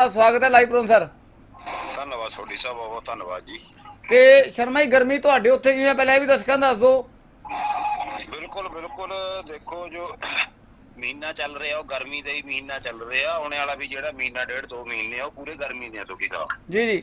ਸਵਾਗਤ ਹੈ live programme sir ਧੰਨਵਾਦ ਸੋਢੀ ਸਾਹਿਬ ਬਹੁਤ ਧੰਨਵਾਦ ਜੀ। ਤੇ ਸ਼ਰਮਾ ਜੀ ਗਰਮੀ ਤੁਹਾਡੇ ਉੱਥੇ ਕਿਵੇਂ? ਪਹਿਲਾਂ ਇਹ ਵੀ ਦਰਸ਼ਕਾਂ ਨੂੰ ਦੱਸ ਦਿਓ। ਬਿਲਕੁਲ ਬਿਲਕੁਲ। ਦੇਖੋ ਜੋ ਮਹੀਨਾ ਚੱਲ ਰਿਹਾ ਉਹ ਗਰਮੀ ਦਾ ਹੀ ਮਹੀਨਾ ਚੱਲ ਰਿਹਾ। ਆਉਣੇ ਵਾਲਾ ਵੀ ਜਿਹੜਾ ਮਹੀਨਾ ਡੇਢ ਦੋ ਮਹੀਨੇ ਆ ਉਹ ਪੂਰੇ ਗਰਮੀ ਦੇ ਸੋਢੀ ਸਾਹਿਬ ਜੀ ਜੀ।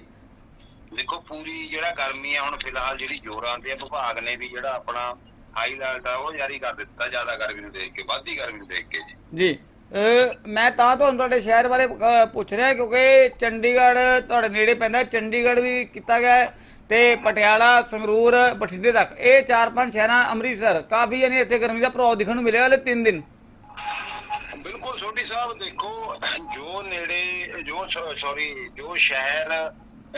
ਦੇਖੋ ਪੂਰੀ ਜਿਹੜਾ ਗਰਮੀ ਆ ਹੁਣ ਫਿਲਹਾਲ ਜਿਹੜੀ ਜੋਰਾਂ ਤੇ ਵਿਭਾਗ ਨੇ ਵੀ ਜਿਹੜਾ ਆਪਣਾ ਹਾਈ ਅਲਰਟ ਆ ਉਹ ਜਾਰੀ ਕਰ ਦਿੱਤਾ ਜ਼ਿਆਦਾ ਗਰਮੀ ਨੂੰ ਦੇਖ ਕੇ ਵੱਧਦੀ ਗਰਮੀ ਨੂੰ ਦੇਖ ਕੇ ਜੀ। ਜੀ। ਮੈਂ ਤਾਂ ਤੁਹਾਨੂੰ ਤੁਹਾਡੇ ਸ਼ਹਿਰ ਬਾਰੇ ਪੁੱਛ ਰਿਹਾ ਕਿਉਂਕਿ ਚੰਡੀਗੜ੍ਹ ਤੁਹਾਡੇ ਨੇੜੇ ਪੈਂਦਾ ਚੰਡੀਗੜ੍ਹ ਵੀ ਕੀਤਾ ਗਿਆ ਹੈ ਤੇ ਪਟਿਆਲਾ ਸੰਗਰੂਰ ਬਠਿੰਡੇ ਤੱਕ। ਇਹ ਚਾਰ ਪੰਜ ਸ਼ਹਿਰਾਂ ਅੰਮ੍ਰਿਤਸਰ ਕਾਫੀ ਯਾਨੀ ਇੱਥੇ ਗਰਮੀ ਦਾ ਪ੍ਰਭਾਵ ਦਿਖਣ ਨੂੰ ਮਿਲਿਆ ਹਲੇ 3 ਦਿਨ। ਬਿਲਕੁਲ ਛੋਟੀ ਸਾਹਿਬ ਦੇਖੋ ਜੋ ਨੇੜੇ ਜੋ ਸੌਰੀ ਜੋ ਸ਼ਹਿਰ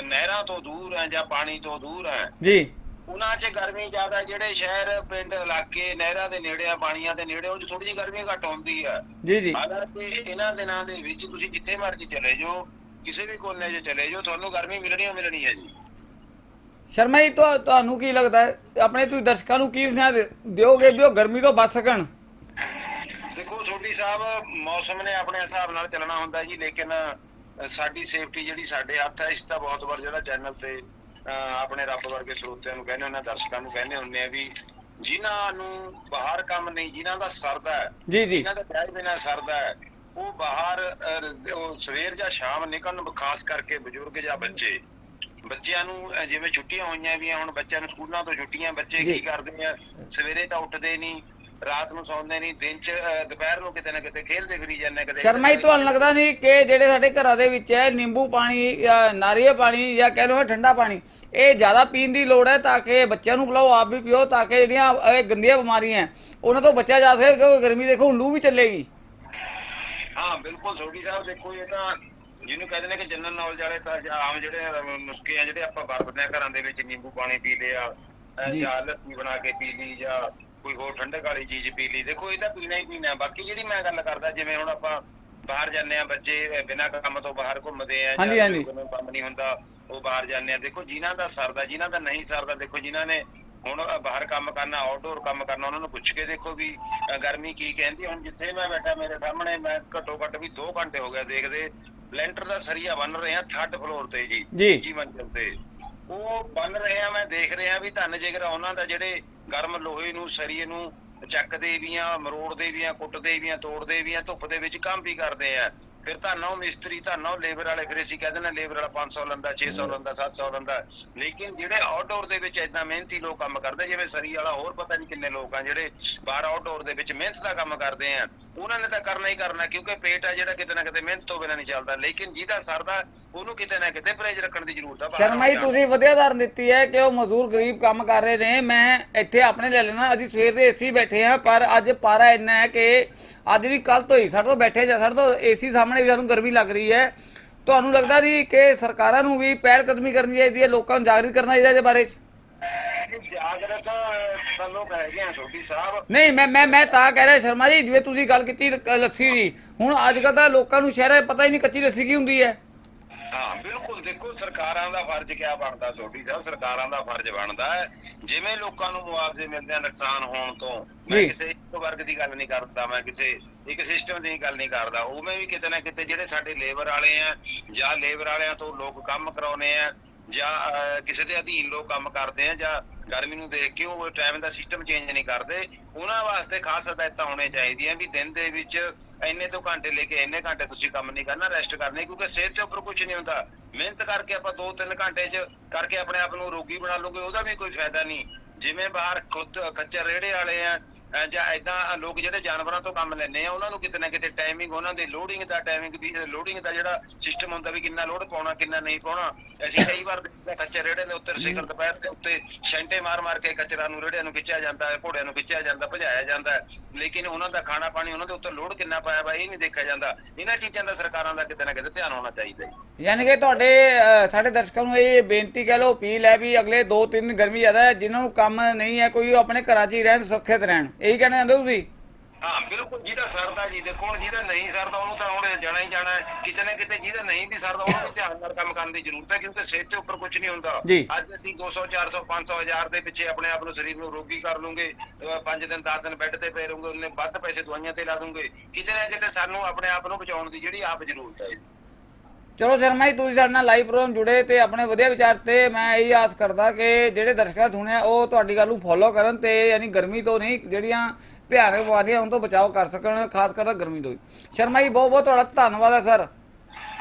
ਨਹਿਰਾਂ ਤੋਂ ਦੂਰ ਹੈ ਜਾਂ ਪਾਣੀ ਤੋਂ ਦੂਰ ਹੈ ਜੀ। ਉਹਨਾਂ 'ਚ ਗਰਮੀ ਜ਼ਿਆਦਾ ਜਿਹੜੇ ਸ਼ਹਿਰ ਪਿੰਡ ਇਲਾਕੇ ਨਹਿਰਾਂ ਦੇ ਨੇੜੇ ਆ ਪਾਣੀਆਂ ਦੇ ਨੇੜੇ ਉਹ 'ਚ ਥੋੜੀ ਜਿਹੀ ਗਰਮੀ ਘੱਟ ਹੁੰਦੀ ਆ। ਜੀ ਜੀ। ਹਾਲਾਂਕਿ ਇਹਨਾਂ ਦਿਨਾਂ ਦੇ ਵਿੱਚ ਤੁਸੀਂ ਜਿੱਥੇ ਮਰਜ਼ੀ ਚਲੇ ਜਾਓ ਕਿਸੇ ਵੀ ਕੋਨੇ 'ਚ ਚਲੇ ਜਾਓ ਤੁਹਾਨੂੰ ਗਰਮੀ ਮਿਲਣੀ ਓ ਮਿਲਣੀ ਹੈ ਜੀ। ਸ਼ਰਮਾ ਜੀ ਤੁਹਾ- ਤੁਹਾਨੂੰ ਕੀ ਲੱਗਦਾ ਹੈ? ਆਪਣੇ ਤੁਸੀਂ ਦਰਸ਼ਕਾਂ ਨੂੰ ਕੀ ਸੁਨੇਹਾ ਦਿਓਗੇ ਵੀ ਉਹ ਗਰਮੀ ਤੋਂ ਬਚ ਸਕਣ? ਦੇਖੋ ਛੋਟੀ ਸਾਹਿਬ ਮੌਸਮ ਨੇ ਆਪਣੇ ਹਿਸਾਬ ਨਾਲ ਚੱਲਣਾ ਹੁੰਦਾ ਜੀ ਲੇਕਿਨ ਸਾਡੀ ਸੇਫਟੀ ਜਿਹੜੀ ਸਾਡੇ ਹੱਥ ਹੈ ਇਸ ਦਾ ਬਹੁਤ ਵਾਰ ਜਿਹੜਾ ਚੈਨਲ ਤੇ ਆਪਣੇ ਰੱਬ ਵਰਗੇ ਸਰੋਤਿਆਂ ਨੂੰ ਕਹਿੰਦੇ ਹੁੰਦੇ ਆ ਦਰਸ਼ਕਾਂ ਨੂੰ ਕਹਿੰਦੇ ਹੁੰਦੇ ਆ ਵੀ ਜਿਨ੍ਹਾਂ ਨੂੰ ਬਾਹਰ ਕੰਮ ਨਹੀਂ ਜਿਨ੍ਹਾਂ ਦਾ ਸਰਦਾ ਹੈ ਜੀ ਜੀ। ਜਿਨ੍ਹਾਂ ਦਾ ਵਿਆਹ ਬਿਨਾ ਸਰਦਾ ਹੈ ਉਹ ਬਾਹਰ ਉਹ ਸਵੇਰ ਜਾਂ ਸ਼ਾਮ ਨਿਕਲਣ ਖਾਸ ਕਰਕੇ ਬਜ਼ੁਰਗ ਜਾਂ ਬੱਚੇ। ਬੱਚਿਆਂ ਨੂੰ ਜਿਵੇਂ ਛੁੱਟੀਆਂ ਹੋਈਆਂ ਵੀ ਹੁਣ ਬੱਚਿਆਂ ਨੂੰ ਸਕੂਲਾਂ ਤੋਂ ਛੁੱਟੀਆਂ ਬੱਚੇ। ਕੀ ਕਰਦੇ ਆ? ਸਵੇਰੇ ਤਾਂ ਉੱਠਦੇ ਨਹੀਂ ਰਾਤ ਨੂੰ ਸੌਂਦੇ ਨਹੀਂ ਦਿਨ ਚ ਦੁਪਹਿਰ ਨੂੰ ਕਿਤੇ ਨਾ ਕਿਤੇ ਖੇਲਦੇ ਫਿਰੀ ਜਾਂਦੇ ਕਦੇ ਸ਼ਰਮਾ ਜੀ ਤੁਹਾਨੂੰ ਲੱਗਦਾ ਨਹੀਂ ਕਿ ਜਿਹੜੇ ਸਾਡੇ ਘਰਾਂ ਦੇ ਵਿੱਚ ਹੈ ਨਿੰਬੂ ਪਾਣੀ ਜਾਂ ਨਾਰੀਅਲ ਪਾਣੀ ਜਾਂ ਕਹਿ ਲਓ ਠੰਡਾ ਪਾਣੀ ਇਹ ਜ਼ਿਆਦਾ ਪੀਣ ਦੀ ਲੋੜ ਹੈ ਤਾਂ ਕਿ ਬੱਚਿਆਂ ਨੂੰ ਪਿਲਾਓ ਆਪ ਵੀ ਪੀਓ ਤਾਂ ਕਿ ਜਿਹੜੀਆਂ ਇਹ ਗੰਦੀਆਂ ਬਿਮਾਰੀਆਂ ਹੈ, ਉਹਨਾਂ ਤੋਂ ਬਚਿਆ ਜਾ ਸਕੇ ਕਿਉਂਕਿ ਗਰਮੀ ਦੇਖੋ ਹੁਣ ਲੂ ਵੀ ਚੱਲੇਗੀ ਹਾਂ ਬਿਲਕੁਲ ਛੋਟੀ ਸਾਹਿਬ ਦੇਖੋ ਇਹ ਤਾਂ ਜਿਹਨੂੰ ਕਹਿੰਦੇ ਨੇ ਕਿ ਜਨਰਲ ਨੌਲੇਜ ਵਾਲੇ ਤਾਂ ਜਾਂ ਆਮ ਜਿਹੜੇ ਨੁਸਖੇ ਆ ਜਿਹੜੇ ਆਪਾਂ ਵਰਤਦੇ ਆ ਘਰਾਂ ਦੇ ਵਿੱਚ ਨਿੰਬੂ ਪਾਣੀ ਪੀ ਲਿਆ ਅ, ਜੀ। ਜਾਂ ਲੱਸੀ ਬਣਾ ਕੇ ਪੀ ਲਈ ਜਾਂ ਕੋਈ ਹੋਰ ਠੰਡਕ ਵਾਲੀ ਚੀਜ਼ ਪੀ ਲਈ। ਦੇਖੋ ਇਹ ਤਾਂ ਪੀਣਾ ਹੀ ਪੀਣਾ। ਬਾਕੀ ਜਿਹੜੀ ਮੈਂ ਗੱਲ ਕਰਦਾ ਜਿਵੇਂ ਹੁਣ ਆਪਾਂ ਬਾਹਰ ਜਾਂਦੇ ਆ ਬੱਚੇ ਬਿਨਾਂ ਕੰਮ ਤੋਂ ਬਾਹਰ ਘੁੰਮਦੇ ਆ ਹਾਂਜੀ, ਕੰਮ ਨਹੀਂ ਹੁੰਦਾ ਉਹ ਬਾਹਰ ਜਾਂਦੇ ਆ। ਦੇਖੋ ਜਿਨ੍ਹਾਂ ਦਾ ਸਰਦਾ ਜਿਨ੍ਹਾਂ ਦਾ ਨਹੀਂ ਸਰਦਾ ਦੇਖੋ ਜਿਨ੍ਹਾਂ ਨੇ ਹੁਣ ਬਾਹਰ ਕੰਮ ਕਰਨਾ ਆਊਟਡੋਰ ਕੰਮ ਕਰਨਾ ਉਹਨਾਂ ਨੂੰ ਪੁੱਛ ਕੇ ਦੇਖੋ ਵੀ ਗਰਮੀ ਕੀ ਕਹਿੰਦੀ। ਹੁਣ ਜਿੱਥੇ ਮੈਂ ਬੈਠਾ ਮੇਰੇ ਸਾਹਮਣੇ ਮੈਂ ਘੱਟੋ ਘੱਟ ਵੀ 2 ਘੰਟੇ ਹੋ ਗਏ ਦੇਖਦੇ। ਲੈਂਟਰ ਦਾ ਸਰੀਆ ਬਣ ਰਹੇ ਆ ਥਰਡ ਫਲੋਰ ਤੇ ਜੀ ਜੀ। ਮੰਜ਼ਿਲ ਤੇ। ਉਹ ਬਣ ਰਹੇ ਆ ਮੈਂ ਦੇਖ ਰਿਹਾ ਵੀ ਧੰਨ ਜਿਗਰ ਉਹਨਾਂ ਦਾ ਜਿਹੜੇ ਗਰਮ ਲੋਹੇ ਨੂੰ, ਸਰੀਏ ਨੂੰ ਚੱਕਦੇ ਵੀ ਆ, ਮਰੋੜਦੇ ਵੀ ਆ, ਕੁੱਟਦੇ ਵੀ ਆ, ਤੋੜਦੇ ਵੀ ਆ, ਧੁੱਪ ਦੇ ਵਿੱਚ ਕੰਮ ਵੀ ਕਰਦੇ ਆ। ਫਿਰ ਉਹ ਮਿਸਤਰੀ ਉਹ ਲੇਬਰ ਵਾਲੇ ਫਿਰ ਅਸੀਂ ਕਹਿੰਦੇ ਨੇ ਲੇਬਰ ਵਾਲਾ 500 ਲੰਦਾ 600 ਲੰਦਾ 700 ਲੰਦਾ। ਲੇਕਿਨ ਜਿਹੜੇ ਆਊਟਡੋਰ ਦੇ ਵਿੱਚ ਇਦਾਂ ਮਿਹਨਤੀ ਲੋਕ ਕੰਮ ਕਰਦੇ ਜਿਵੇਂ ਸਰੀ ਵਾਲਾ ਹੋਰ ਪਤਾ ਨਹੀਂ ਕਿੰਨੇ ਲੋਕ ਆ ਜਿਹੜੇ ਬਾਹਰ ਆਊਟਡੋਰ ਦੇ ਵਿੱਚ ਮਿਹਨਤ ਦਾ ਕੰਮ ਕਰਦੇ ਆ। ਉਹਨਾਂ ਨੇ ਤਾਂ ਕਰਨਾ ਹੀ ਕਰਨਾ ਕਿਉਂਕਿ ਪੇਟ ਆ ਜਿਹੜਾ ਕਿਤੇ ਨਾ ਕਿਤੇ ਮਿਹਨਤ ਤੋਂ ਬਿਨਾਂ ਨਹੀਂ ਚੱਲਦਾ। ਲੇਕਿਨ ਜਿਹਦਾ ਸਰਦਾ ਉਹਨੂੰ ਕਿਤੇ ਨਾ ਕਿਤੇ ਪਰਹੇਜ਼ ਰੱਖਣ ਦੀ ਜ਼ਰੂਰਤ ਆ ਸ਼ਰਮਾ ਜੀ ਤੁਸੀਂ ਵਧੀਆ ਉਦਾਹਰਨ ਦਿੱਤੀ ਹੈ ਕਿ ਉਹ ਮਜ਼ਦੂਰ ਗਰੀਬ ਕੰਮ ਕਰ ਰਹੇ ਨੇ। ਮੈਂ ਇੱਥੇ ਆਪਣੇ ਲੈ ਲੈਣਾ ਅਸੀਂ ਸਵੇਰ ਦੇ ਏਸੀ ਬੈਠੇ ਆ ਪਰ ਅੱਜ ਪਾਰਾ ਇੰਨਾ ਹੈ ਕਿ ਅੱਜ ਵੀ ਕੱਲ ਤੋਂ ਹੀ ਸਾਡੇ ਤੋਂ ਬੈਠੇ ਜਾਂ ਸਾਡੇ ਤੋਂ ਏਸੀ ਸਾਹਮਣੇ ਵੀ ਸਾਨੂੰ ਗਰਮੀ ਲੱਗ ਰਹੀ ਹੈ। ਤੁਹਾਨੂੰ ਲੱਗਦਾ ਨਹੀਂ ਕਿ ਸਰਕਾਰਾਂ ਨੂੰ ਵੀ ਪਹਿਲ ਕਦਮੀ ਕਰਨੀ ਚਾਹੀਦੀ ਹੈ ਲੋਕਾਂ ਨੂੰ ਜਾਗਰਿਤ ਕਰਨਾ ਚਾਹੀਦਾ ਇਹਦੇ ਬਾਰੇ? 'ਚ ਜਾਗਰਤ ਤਾਂ ਲੋਕ ਹੈਗੇ ਆ ਛੋਟੀ ਸਾਹਿਬ। ਨਹੀਂ ਮੈਂ ਮੈਂ ਮੈਂ ਤਾਂ ਕਹਿ ਰਿਹਾ ਸ਼ਰਮਾ ਜੀ ਜਿਵੇਂ ਤੁਸੀਂ ਗੱਲ ਕੀਤੀ ਲੱਸੀ ਦੀ। ਹੁਣ ਅੱਜ ਕੱਲ੍ਹ ਤਾਂ ਲੋਕਾਂ ਨੂੰ ਸ਼ਹਿਰਾਂ 'ਚ ਪਤਾ ਹੀ ਨਹੀਂ ਕੱਚੀ ਲੱਸੀ ਕੀ ਹੁੰਦੀ ਹੈ। ਹਾਂ ਬਿਲਕੁਲ ਦੇਖੋ ਸਰਕਾਰਾਂ ਦਾ ਫਰਜ਼ ਕਿਆ ਬਣਦਾ? ਛੋਟੀ ਸਾਹਿਬ ਸਰਕਾਰਾਂ ਦਾ ਫਰਜ਼ ਬਣਦਾ ਹੈ। ਜਿਵੇਂ ਲੋਕਾਂ ਨੂੰ ਮੁਆਵਜ਼ੇ ਮਿਲਦੇ ਆ ਨੁਕਸਾਨ ਹੋਣ ਤੋਂ ਮੈਂ। ਕਿਸੇ ਇੱਕ ਵਰਗ ਦੀ ਗੱਲ ਨਹੀਂ ਕਰਦਾ ਮੈਂ ਕਿਸੇ ਇੱਕ ਸਿਸਟਮ ਦੀ ਗੱਲ ਨਹੀਂ ਕਰਦਾ। ਉਵੇਂ ਵੀ ਕਿਤੇ ਨਾ ਕਿਤੇ ਜਿਹੜੇ ਸਾਡੇ ਲੇਬਰ ਵਾਲੇ ਆ ਜਾਂ ਲੇਬਰ ਵਾਲਿਆਂ ਤੋਂ ਲੋਕ ਕੰਮ ਕਰਾਉਨੇ ਆ ਜਾਂ ਕਿਸੇ ਦੇ ਅਧੀਨ ਲੋਕ ਕੰਮ ਕਰਦੇ ਆ ਜਾਂ ਗਰਮੀ ਨੂੰ ਦੇਖ ਕੇ ਉਹ ਟਾਈਮ ਦਾ ਸਿਸਟਮ ਚੇਂਜ ਨਹੀਂ ਕਰਦੇ। ਉਹਨਾਂ ਵਾਸਤੇ ਖਾਸ ਹਦਾਇਤਾਂ ਹੋਣੀਆਂ ਚਾਹੀਦੀਆਂ ਵੀ ਦਿਨ ਦੇ ਵਿੱਚ ਇੰਨੇ ਤੋਂ ਘੰਟੇ ਲੈ ਕੇ ਇੰਨੇ ਘੰਟੇ ਤੁਸੀਂ ਕੰਮ ਨਹੀਂ ਕਰਨਾ ਰੈਸਟ ਕਰਨੀ, ਕਿਉਂਕਿ ਸਿਹਤ ਦੇ ਉੱਪਰ ਕੁਝ ਨਹੀਂ ਹੁੰਦਾ। ਮਿਹਨਤ ਕਰਕੇ ਆਪਾਂ 2-3 ਘੰਟੇ 'ਚ ਕਰਕੇ ਆਪਣੇ ਆਪ ਨੂੰ ਰੋਗੀ ਬਣਾ ਲਓਗੇ, ਉਹਦਾ ਵੀ ਕੋਈ ਫਾਇਦਾ ਨਹੀਂ। ਜਿਵੇਂ ਬਾਹਰ ਖੁਦ ਖੱਚਰ ਰੇੜੇ ਵਾਲੇ ਆ ਜਾਂ ਐਦਾਂ ਲੋਕ ਜਿਹੜੇ ਜਾਨਵਰਾਂ ਤੋਂ ਕੰਮ ਲੈਂਦੇ ਆ, ਉਹਨਾਂ ਨੂੰ ਕਿਤੇ ਨਾ ਕਿਤੇ ਟਾਈਮਿੰਗ ਉਹਨਾਂ ਦੇ ਲੋਡਿੰਗ ਦਾ ਟਾਈਮਿੰਗ ਦੀ ਲੋਡਿੰਗ ਦਾ ਜਿਹੜਾ ਸਿਸਟਮ ਹੁੰਦਾ ਵੀ ਕਿੰਨਾ ਲੋਡ ਪਾਉਣਾ, ਕਿੰਨਾ ਨਹੀਂ ਪਾਉਣਾ। ਅਸੀਂ ਕਈ ਵਾਰ ਦੇਖਿਆ ਕੱਚੇ ਰੇੜੇ ਦੇ ਉੱਤੇ ਦੁਪਹਿਰ ਦੇ ਉੱਤੇ ਛੈਂਟੇ ਮਾਰ ਮਾਰ ਕੇ ਕਚਰਾ ਨੂੰ ਰੇੜਿਆਂ ਨੂੰ ਖਿੱਚਿਆ ਜਾਂਦਾ ਹੈ, ਘੋੜਿਆਂ ਨੂੰ ਖਿੱਚਿਆ ਜਾਂਦਾ, ਭਜਾਇਆ ਜਾਂਦਾ ਹੈ। ਲੇਕਿਨ ਉਹਨਾਂ ਦਾ ਖਾਣਾ ਪਾਣੀ ਉਹਨਾਂ ਦੇ ਉੱਤੇ ਲੋਡ ਕਿੰਨਾ ਪਾਇਆ ਵਾ, ਇਹ ਨਹੀਂ ਦੇਖਿਆ ਜਾਂਦਾ। ਇਹਨਾਂ ਚੀਜ਼ਾਂ ਦਾ ਸਰਕਾਰਾਂ ਦਾ ਕਿਤੇ ਨਾ ਕਿਤੇ ਧਿਆਨ ਹੋਣਾ ਚਾਹੀਦਾ ਹੈ। ਯਾਨੀ ਕਿ ਤੁਹਾਡੇ ਸਾਡੇ ਦਰਸ਼ਕਾਂ ਨੂੰ ਇਹ ਬੇਨਤੀ ਕਹਿ ਲਓ, ਅਪੀਲ ਹੈ ਵੀ ਅਗਲੇ 2-3 ਗਰਮੀ ਜ਼ਿਆਦਾ ਹੈ, ਜਿਨ੍ਹਾਂ ਨੂੰ ਕੰਮ ਨਹੀਂ ਹੈ, ਕੋਈ ਉਹ ਆਪਣੇ ਘਰਾਂ 'ਚ ਹੀ ਰਹਿਣ, ਸੁਰੱਖਿਅਤ ਰਹਿਣ। ਇਹੀ ਕਹਿਣਾ ਚਾਹੁੰਦੇ ਹੋ ਤੁਸੀਂ? ਹਾਂ ਬਿਲਕੁਲ ਜਿਹਦਾ ਸਰਦਾ ਜੀ ਦੇਖੋ ਹੁਣ ਜਿਹਦਾ ਨਹੀਂ ਸਰਦਾ ਉਹਨੂੰ ਤਾਂ ਹੁਣ ਜਾਣਾ ਹੀ ਜਾਣਾ ਹੈ। ਕਿਤੇ ਨਾ ਕਿਤੇ ਜਿਹਦਾ ਨਹੀਂ ਵੀ ਸਰਦਾ ਉਹਨੂੰ ਵੀ ਧਿਆਨ ਨਾਲ ਕੰਮ ਕਰਨ ਦੀ ਜ਼ਰੂਰਤ ਹੈ ਕਿਉਂਕਿ ਸਿਹਤ ਦੇ ਉੱਪਰ ਕੁਝ ਨਹੀਂ ਹੁੰਦਾ। ਜੀ। ਅੱਜ ਅਸੀਂ 200 400 500 ਹਜ਼ਾਰ ਦੇ ਪਿੱਛੇ ਆਪਣੇ ਆਪ ਨੂੰ ਸਰੀਰ ਨੂੰ ਰੋਗੀ ਕਰ ਲੂੰਗੇ 5 ਦਿਨ 10 ਦਿਨ ਬੈੱਡ ਤੇ ਪਏ ਰਹੋਗੇ ਉਹਨੇ ਵੱਧ ਪੈਸੇ ਦਵਾਈਆਂ ਤੇ ਲਾ ਦੂੰਗੇ। ਕਿਤੇ ਨਾ ਕਿਤੇ ਸਾਨੂੰ ਆਪਣੇ ਆਪ ਨੂੰ ਬਚਾਉਣ ਦੀ ਜਿਹੜੀ ਆਪ ਜ਼ਰੂਰਤ ਹੈ। ਚਲੋ ਸ਼ਰਮਾ ਜੀ ਤੁਸੀਂ ਸਾਡੇ ਨਾਲ ਲਾਈਵ ਪ੍ਰੋਗਰਾਮ ਜੁੜੇ ਤੇ ਆਪਣੇ ਵਧੀਆ ਵਿਚਾਰ ਤੇ ਮੈਂ ਇਹੀ ਆਸ ਕਰਦਾ ਕਿ ਜਿਹੜੇ ਦਰਸ਼ਕਾਂ ਸੁਣਿਆ ਉਹ ਤੁਹਾਡੀ ਗੱਲ ਨੂੰ ਫੋਲੋ ਕਰਨ ਤੇ ਯਾਨੀ ਗਰਮੀ ਤੋਂ ਨਹੀਂ ਜਿਹੜੀਆਂ ਭਿਆਨਕ ਬਿਮਾਰੀਆਂ ਉਹਨਾਂ ਤੋਂ ਬਚਾਓ ਕਰ ਸਕਣ ਖਾਸ ਕਰ ਗਰਮੀ ਤੋਂ ਸ਼ਰਮਾ ਜੀ ਬਹੁਤ ਬਹੁਤ ਤੁਹਾਡਾ ਧੰਨਵਾਦ ਹੈ ਸਰ।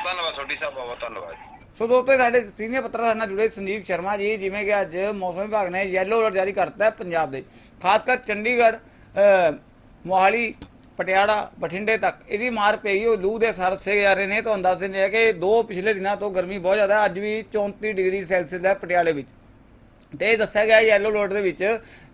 ਧੰਨਵਾਦ ਸੋਢੀ ਸਾਹਿਬ ਬਹੁਤ ਧੰਨਵਾਦ ਸੋ ਦੋਸਤੋ ਸਾਡੇ ਸੀਨੀਅਰ ਪੱਤਰਕਾਰ ਸਾਡੇ ਨਾਲ ਜੁੜੇ ਸੰਜੀਵ ਸ਼ਰਮਾ ਜੀ ਜਿਵੇਂ ਕਿ ਅੱਜ ਮੌਸਮ ਵਿਭਾਗ ਨੇ ਯੈਲੋ ਅਲਰਟ ਜਾਰੀ ਕਰਤਾ ਹੈ ਪੰਜਾਬ ਦੇ। ਖਾਸ ਕਰ ਚੰਡੀਗੜ੍ਹ ਮੋਹਾਲੀ ਪਟਿਆਲਾ, ਬਠਿੰਡੇ ਤੱਕ। ਇਹਦੀ ਮਾਰ ਪਈ ਉਹ ਲੂ ਦੇ ਅਸਰ ਸੇ ਜਾ ਰਹੇ ਨੇ ਤੁਹਾਨੂੰ ਦੱਸ ਦਿੰਦੇ ਆ ਕਿ ਦੋ ਪਿਛਲੇ ਦਿਨਾਂ ਤੋਂ ਗਰਮੀ ਬਹੁਤ ਜ਼ਿਆਦਾ ਅੱਜ ਵੀ 34 ਡਿਗਰੀ ਸੈਲਸੀਅਸ ਹੈ ਪਟਿਆਲੇ ਵਿੱਚ। ਤੇ ਇਹ ਦੱਸਿਆ ਗਿਆ ਯੈਲੋ ਅਲਰਟ ਦੇ ਵਿੱਚ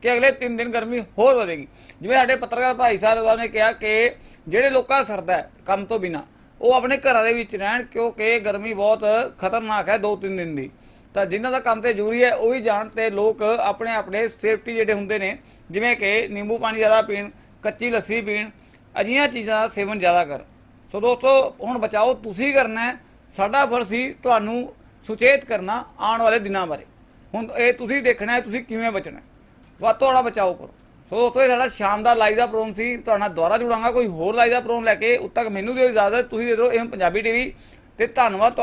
ਕਿ ਅਗਲੇ 3 ਦਿਨ ਗਰਮੀ ਹੋਰ ਵਧੇਗੀ। ਜਿਵੇਂ ਸਾਡੇ ਪੱਤਰਕਾਰ ਭਾਈ ਸਾਹਿਬ ਨੇ ਕਿਹਾ ਕਿ ਜਿਹੜੇ ਲੋਕਾਂ ਦਾ ਸਰਦਾ ਕੰਮ ਤੋਂ ਬਿਨਾ, ਉਹ ਆਪਣੇ ਘਰਾਂ ਦੇ ਵਿੱਚ ਰਹਿਣ ਕਿਉਂਕਿ ਗਰਮੀ ਬਹੁਤ ਖਤਰਨਾਕ ਹੈ 2-3 ਦਿਨ ਦੀ। ਤਾਂ ਜਿਨ੍ਹਾਂ ਦਾ ਕੰਮ ਤੇ ਜ਼ਰੂਰੀ ਹੈ, ਉਹ ਵੀ ਜਾਣ ਤੇ ਲੋਕ ਆਪਣੇ ਆਪਣੇ ਸੇਫਟੀ ਜਿਹੜੇ ਹੁੰਦੇ ਨੇ, ਜਿਵੇਂ ਕਿ ਨਿੰਬੂ ਪਾਣੀ ਜ਼ਿਆਦਾ ਪੀਣ, ਕੱਚੀ ਲੱਸੀ ਪੀਣ ਅਜਿਹੀਆਂ ਚੀਜ਼ਾਂ ਦਾ ਸੇਵਨ ਜ਼ਿਆਦਾ ਕਰ। ਸੋ ਦੋਸਤੋ, ਹੁਣ ਬਚਾਓ, ਤੁਸੀਂ ਕਰਨਾ ਹੈ। ਸਾਡਾ ਫਰਜ਼ ਸੀ ਤੁਹਾਨੂੰ ਸੁਚੇਤ ਕਰਨਾ ਆਉਣ ਵਾਲੇ ਦਿਨਾਂ ਬਾਰੇ। ਹੁਣ ਇਹ ਤੁਸੀਂ ਦੇਖਣਾ ਹੈ, ਤੁਸੀਂ ਕਿਵੇਂ ਬਚਣਾ ਵੱਧ ਤੋਂ ਵੱਧ ਬਚਾਓ ਕਰੋ। ਸੋ ਦੋਸਤੋ, ਇਹ ਸਾਡਾ ਸ਼ਾਮ ਦਾ ਲਾਈਵ ਦਾ ਪ੍ਰੋਗਰਾਮ ਸੀ। ਤੁਹਾਡਾ ਨਾਲ ਦੁਬਾਰਾ ਜੁੜਾਂਗਾ, ਕੋਈ ਹੋਰ ਲਾਈਵ ਦਾ ਪ੍ਰੋਗਰਾਮ ਲੈ ਕੇ। ਉਦ ਤੱਕ ਮੈਨੂੰ ਦਿਓ ਇਜਾਜ਼ਤ, ਤੁਸੀਂ ਦੇ ਦਿਓ ਇਹ ਪੰਜਾਬੀ ਟੀਵੀ ਤੇ ਧੰਨਵਾਦ ਤੁਹਾਡਾ।